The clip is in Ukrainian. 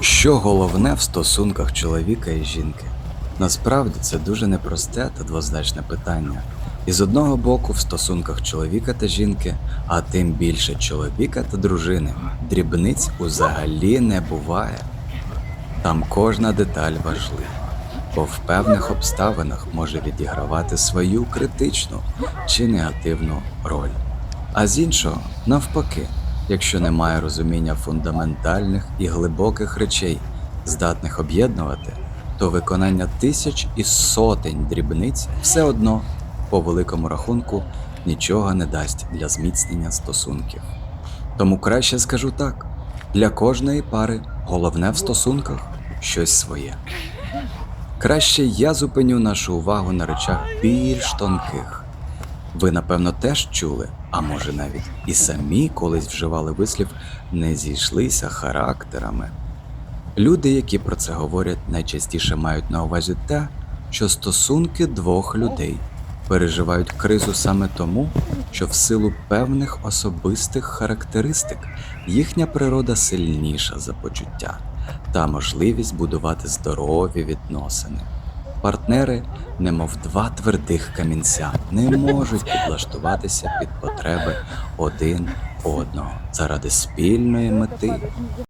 Що головне в стосунках чоловіка і жінки? Насправді це дуже непросте та двозначне питання. І з одного боку, в стосунках чоловіка та жінки, а тим більше чоловіка та дружини, дрібниць взагалі не буває. Там кожна деталь важлива, бо в певних обставинах може відігравати свою критичну чи негативну роль. А з іншого, навпаки, якщо немає розуміння фундаментальних і глибоких речей, здатних об'єднувати, то виконання тисяч і сотень дрібниць все одно, по великому рахунку, нічого не дасть для зміцнення стосунків. Тому краще скажу так: для кожної пари головне в стосунках щось своє. Краще я зупиню нашу увагу на речах більш тонких. Ви, напевно, теж чули, а може навіть і самі колись вживали вислів не зійшлися характерами. Люди, які про це говорять, найчастіше мають на увазі те, що стосунки двох людей переживають кризу саме тому, що в силу певних особистих характеристик їхня природа сильніша за почуття та можливість будувати здорові відносини. Партнери, немов два твердих камінця, не можуть підлаштуватися під потреби один одного заради спільної мети.